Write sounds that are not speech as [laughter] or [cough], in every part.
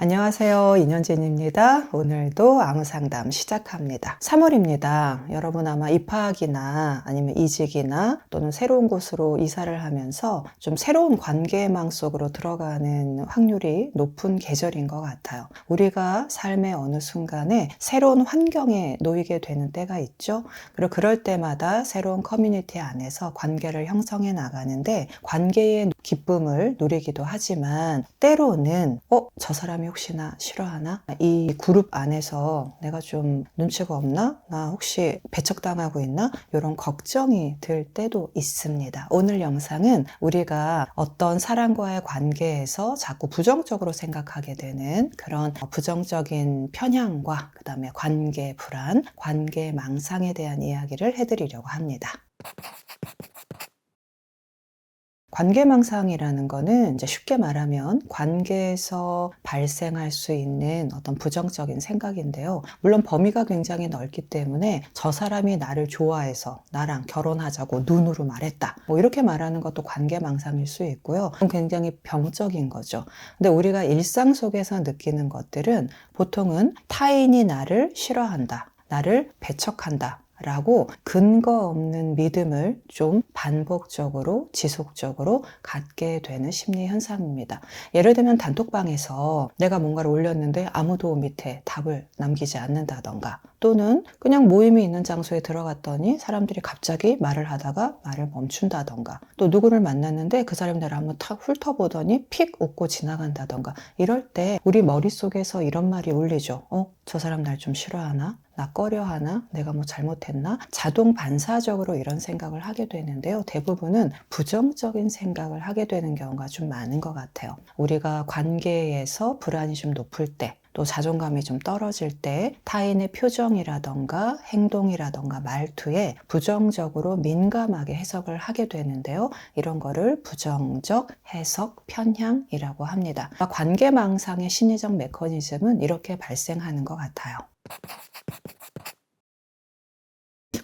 안녕하세요. 인현진입니다. 오늘도 아무 상담 시작합니다. 3월입니다. 여러분 아마 입학이나 아니면 이직이나 또는 새로운 곳으로 이사를 하면서 좀 새로운 관계망 속으로 들어가는 확률이 높은 계절인 것 같아요. 우리가 삶의 어느 순간에 새로운 환경에 놓이게 되는 때가 있죠. 그리고 그럴 때마다 새로운 커뮤니티 안에서 관계를 형성해 나가는데 관계의 기쁨을 누리기도 하지만 때로는 어, 저 사람이 혹시나 싫어하나? 이 그룹 안에서 내가 좀 눈치가 없나? 나 혹시 배척당하고 있나? 이런 걱정이 들 때도 있습니다. 오늘 영상은 우리가 어떤 사람과의 관계에서 자꾸 부정적으로 생각하게 되는 그런 부정적인 편향과 그 다음에 관계 불안, 관계 망상에 대한 이야기를 해드리려고 합니다. 관계망상이라는 거는 이제 쉽게 말하면 관계에서 발생할 수 있는 어떤 부정적인 생각인데요. 물론 범위가 굉장히 넓기 때문에 저 사람이 나를 좋아해서 나랑 결혼하자고 눈으로 말했다. 뭐 이렇게 말하는 것도 관계망상일 수 있고요. 굉장히 병적인 거죠. 근데 우리가 일상 속에서 느끼는 것들은 보통은 타인이 나를 싫어한다. 나를 배척한다. 라고 근거 없는 믿음을 좀 반복적으로 지속적으로 갖게 되는 심리 현상입니다. 예를 들면 단톡방에서 내가 뭔가를 올렸는데 아무도 밑에 답을 남기지 않는다던가 또는 그냥 모임이 있는 장소에 들어갔더니 사람들이 갑자기 말을 하다가 말을 멈춘다던가 또 누구를 만났는데 그 사람이 나를 한번 탁 훑어보더니 픽 웃고 지나간다던가 이럴 때 우리 머릿속에서 이런 말이 울리죠. 어? 저 사람 날 좀 싫어하나? 나 꺼려 하나? 내가 뭐 잘못했나? 자동 반사적으로 이런 생각을 하게 되는데요. 대부분은 부정적인 생각을 하게 되는 경우가 좀 많은 것 같아요. 우리가 관계에서 불안이 좀 높을 때, 또 자존감이 좀 떨어질 때 타인의 표정이라던가 행동이라던가 말투에 부정적으로 민감하게 해석을 하게 되는데요. 이런 거를 부정적 해석 편향이라고 합니다. 관계망상의 심리적 메커니즘은 이렇게 발생하는 것 같아요.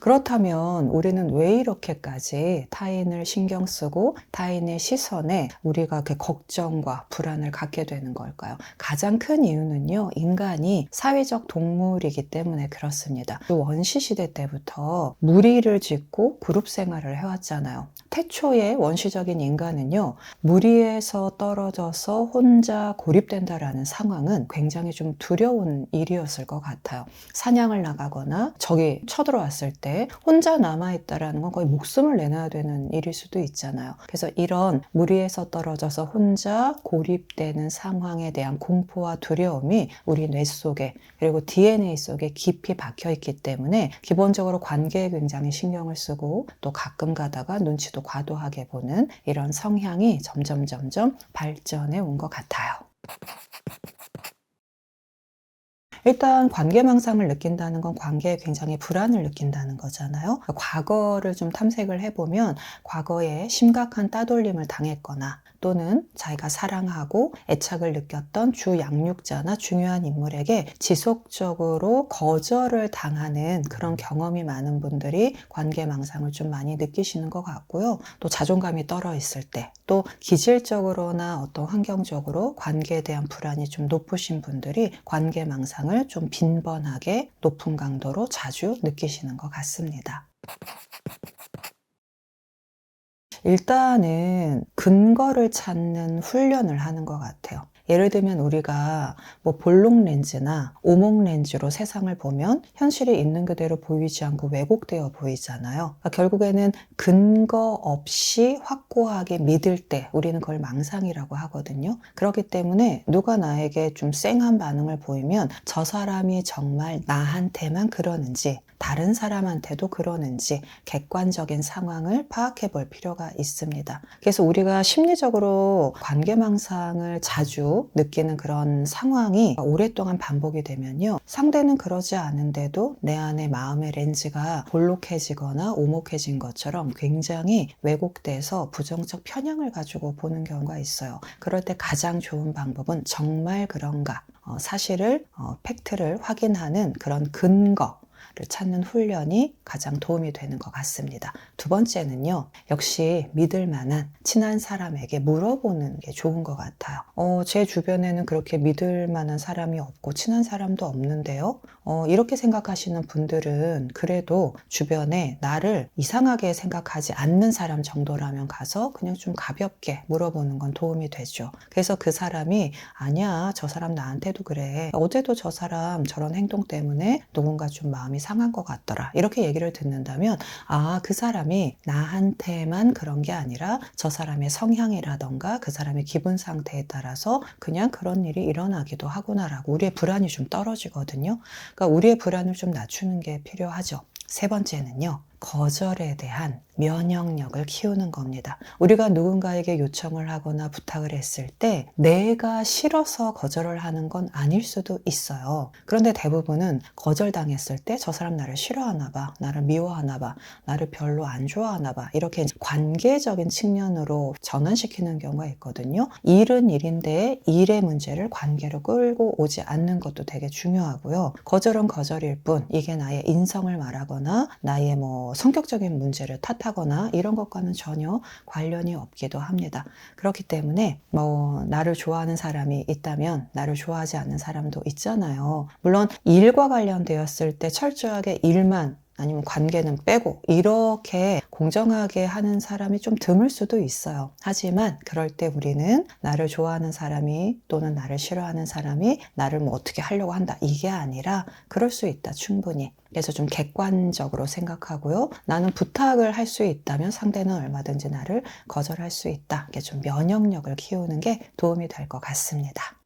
그렇다면 우리는 왜 이렇게까지 타인을 신경 쓰고 타인의 시선에 우리가 그 걱정과 불안을 갖게 되는 걸까요? 가장 큰 이유는요, 인간이 사회적 동물이기 때문에 그렇습니다. 원시 시대 때부터 무리를 짓고 그룹 생활을 해왔잖아요. 태초의 원시적인 인간은요, 무리에서 떨어져서 혼자 고립된다라는 상황은 굉장히 좀 두려운 일이었을 것 같아요. 사냥을 나가거나 적이 쳐들어왔을 때 혼자 남아있다라는 건 거의 목숨을 내놔야 되는 일일 수도 있잖아요. 그래서 이런 무리에서 떨어져서 혼자 고립되는 상황에 대한 공포와 두려움이 우리 뇌 속에 그리고 DNA 속에 깊이 박혀 있기 때문에 기본적으로 관계에 굉장히 신경을 쓰고 또 가끔 가다가 눈치도 과도하게 보는 이런 성향이 점점 점점 발전해 온 것 같아요. 일단 관계망상을 느낀다는 건 관계에 굉장히 불안을 느낀다는 거잖아요. 과거를 좀 탐색을 해보면 과거에 심각한 따돌림을 당했거나 또는 자기가 사랑하고 애착을 느꼈던 주 양육자나 중요한 인물에게 지속적으로 거절을 당하는 그런 경험이 많은 분들이 관계망상을 좀 많이 느끼시는 것 같고요. 또 자존감이 떨어 있을 때, 또 기질적으로나 어떤 환경적으로 관계에 대한 불안이 좀 높으신 분들이 관계망상을 좀 빈번하게 높은 강도로 자주 느끼시는 것 같습니다. 일단은 근거를 찾는 훈련을 하는 것 같아요. 예를 들면 우리가 뭐 볼록 렌즈나 오목 렌즈로 세상을 보면 현실이 있는 그대로 보이지 않고 왜곡되어 보이잖아요. 그러니까 결국에는 근거 없이 확고하게 믿을 때 우리는 그걸 망상이라고 하거든요. 그렇기 때문에 누가 나에게 좀 쌩한 반응을 보이면 저 사람이 정말 나한테만 그러는지 다른 사람한테도 그러는지 객관적인 상황을 파악해 볼 필요가 있습니다. 그래서 우리가 심리적으로 관계망상을 자주 느끼는 그런 상황이 오랫동안 반복이 되면요. 상대는 그러지 않은데도 내 안에 마음의 렌즈가 볼록해지거나 오목해진 것처럼 굉장히 왜곡돼서 부정적 편향을 가지고 보는 경우가 있어요. 그럴 때 가장 좋은 방법은 정말 그런가? 어, 사실을, 어, 팩트를 확인하는 그런 근거, 찾는 훈련이 가장 도움이 되는 것 같습니다. 두 번째는요, 역시 믿을 만한 친한 사람에게 물어보는 게 좋은 것 같아요. 어, 제 주변에는 그렇게 믿을 만한 사람이 없고 친한 사람도 없는데요. 어, 이렇게 생각하시는 분들은 그래도 주변에 나를 이상하게 생각하지 않는 사람 정도라면 가서 그냥 좀 가볍게 물어보는 건 도움이 되죠. 그래서 그 사람이 아니야, 저 사람 나한테도 그래. 어제도 저 사람 저런 행동 때문에 누군가 좀 마음이 상한 것 같더라. 이렇게 얘기를 듣는다면 아, 그 사람이 나한테만 그런 게 아니라 저 사람의 성향이라던가 그 사람의 기분 상태에 따라서 그냥 그런 일이 일어나기도 하구나라고 우리의 불안이 좀 떨어지거든요. 그러니까 우리의 불안을 좀 낮추는 게 필요하죠. 세 번째는요. 거절에 대한 면역력을 키우는 겁니다. 우리가 누군가에게 요청을 하거나 부탁을 했을 때 내가 싫어서 거절을 하는 건 아닐 수도 있어요. 그런데 대부분은 거절당했을 때 저 사람 나를 싫어하나 봐, 나를 미워하나 봐, 나를 별로 안 좋아하나 봐. 이렇게 관계적인 측면으로 전환시키는 경우가 있거든요. 일은 일인데 일의 문제를 관계로 끌고 오지 않는 것도 되게 중요하고요. 거절은 거절일 뿐 이게 나의 인성을 말하거나 나의 뭐 성격적인 문제를 탓하거나 이런 것과는 전혀 관련이 없기도 합니다. 그렇기 때문에 뭐 나를 좋아하는 사람이 있다면 나를 좋아하지 않는 사람도 있잖아요. 물론 일과 관련되었을 때 철저하게 일만 아니면 관계는 빼고 이렇게 공정하게 하는 사람이 좀 드물 수도 있어요. 하지만 그럴 때 우리는 나를 좋아하는 사람이 또는 나를 싫어하는 사람이 나를 뭐 어떻게 하려고 한다 이게 아니라 그럴 수 있다 충분히. 그래서 좀 객관적으로 생각하고요. 나는 부탁을 할 수 있다면 상대는 얼마든지 나를 거절할 수 있다. 이게 좀 면역력을 키우는 게 도움이 될 것 같습니다.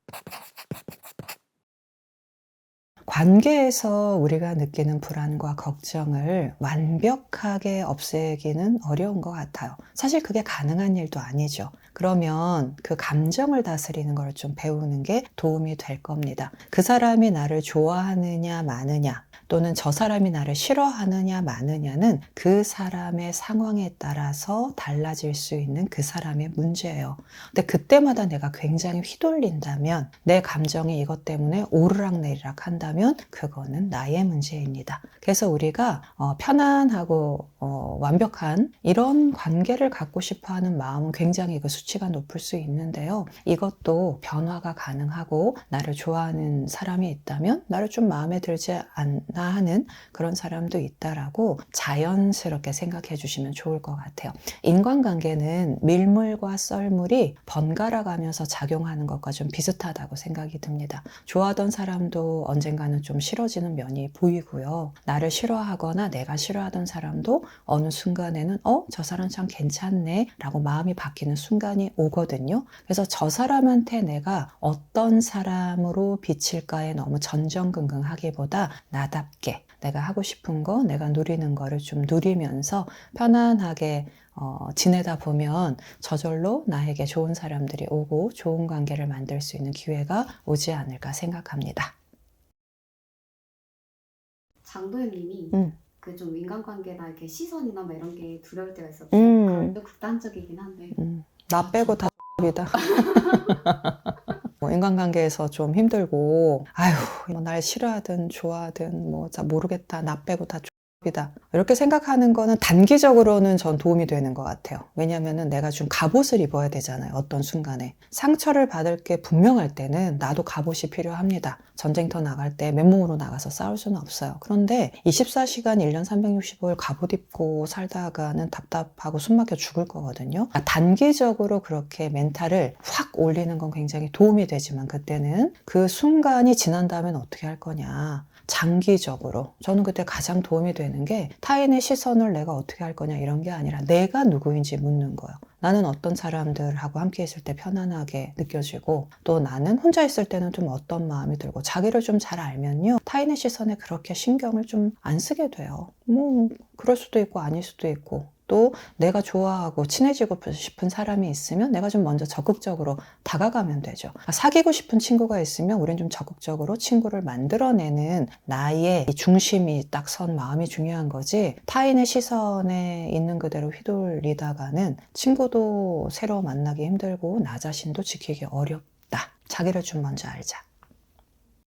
관계에서 우리가 느끼는 불안과 걱정을 완벽하게 없애기는 어려운 것 같아요. 사실 그게 가능한 일도 아니죠. 그러면 그 감정을 다스리는 걸 좀 배우는 게 도움이 될 겁니다. 그 사람이 나를 좋아하느냐, 마느냐, 또는 저 사람이 나를 싫어하느냐 마느냐는 그 사람의 상황에 따라서 달라질 수 있는 그 사람의 문제예요. 근데 그때마다 내가 굉장히 휘둘린다면 내 감정이 이것 때문에 오르락내리락 한다면 그거는 나의 문제입니다. 그래서 우리가 어, 편안하고 어, 완벽한 이런 관계를 갖고 싶어 하는 마음은 굉장히 그 수치가 높을 수 있는데요. 이것도 변화가 가능하고 나를 좋아하는 사람이 있다면 나를 좀 마음에 들지 않나 하는 그런 사람도 있다라고 자연스럽게 생각해 주시면 좋을 것 같아요. 인간관계는 밀물과 썰물이 번갈아 가면서 작용하는 것과 좀 비슷하다고 생각이 듭니다. 좋아하던 사람도 언젠가는 좀 싫어지는 면이 보이고요. 나를 싫어하거나 내가 싫어하던 사람도 어느 순간에는 어, 저 사람 참 괜찮네 라고 마음이 바뀌는 순간이 오거든요. 그래서 저 사람한테 내가 어떤 사람으로 비칠까에 너무 전전긍긍하기보다 나답 게 내가 하고 싶은 거, 내가 누리는 거를 좀 누리면서 편안하게 어, 지내다 보면 저절로 나에게 좋은 사람들이 오고 좋은 관계를 만들 수 있는 기회가 오지 않을까 생각합니다. 장도연님이 음. 그좀 인간관계나 이렇게 시선이나 뭐 이런 게 두려울 때가 있어서 음. 그건 또 극단적이긴 한데 음, 나 빼고 다 [laughs] 이다. [laughs] 뭐 인간관계에서 좀 힘들고 아휴 뭐 날 싫어하든 좋아하든 뭐자 모르겠다 나 빼고 다 이다 이렇게 생각하는 거는 단기적으로는 전 도움이 되는 것 같아요. 왜냐하면 내가 좀 갑옷을 입어야 되잖아요. 어떤 순간에 상처를 받을 게 분명할 때는 나도 갑옷이 필요합니다. 전쟁터 나갈 때 맨몸으로 나가서 싸울 수는 없어요. 그런데 24시간 1년 365일 갑옷 입고 살다가는 답답하고 숨 막혀 죽을 거거든요. 아, 단기적으로 그렇게 멘탈을 확 올리는 건 굉장히 도움이 되지만 그때는 그 순간이 지난 다음엔 어떻게 할 거냐. 장기적으로 저는 그때 가장 도움이 되는 게 타인의 시선을 내가 어떻게 할 거냐 이런 게 아니라 내가 누구인지 묻는 거예요. 나는 어떤 사람들하고 함께 있을 때 편안하게 느껴지고 또 나는 혼자 있을 때는 좀 어떤 마음이 들고 자기를 좀 잘 알면요 타인의 시선에 그렇게 신경을 좀 안 쓰게 돼요. 뭐 그럴 수도 있고 아닐 수도 있고 또 내가 좋아하고 친해지고 싶은 사람이 있으면 내가 좀 먼저 적극적으로 다가가면 되죠. 사귀고 싶은 친구가 있으면 우린 좀 적극적으로 친구를 만들어내는 나의 중심이 딱 선 마음이 중요한 거지 타인의 시선에 있는 그대로 휘둘리다가는 친구도 새로 만나기 힘들고 나 자신도 지키기 어렵다. 자기를 좀 먼저 알자.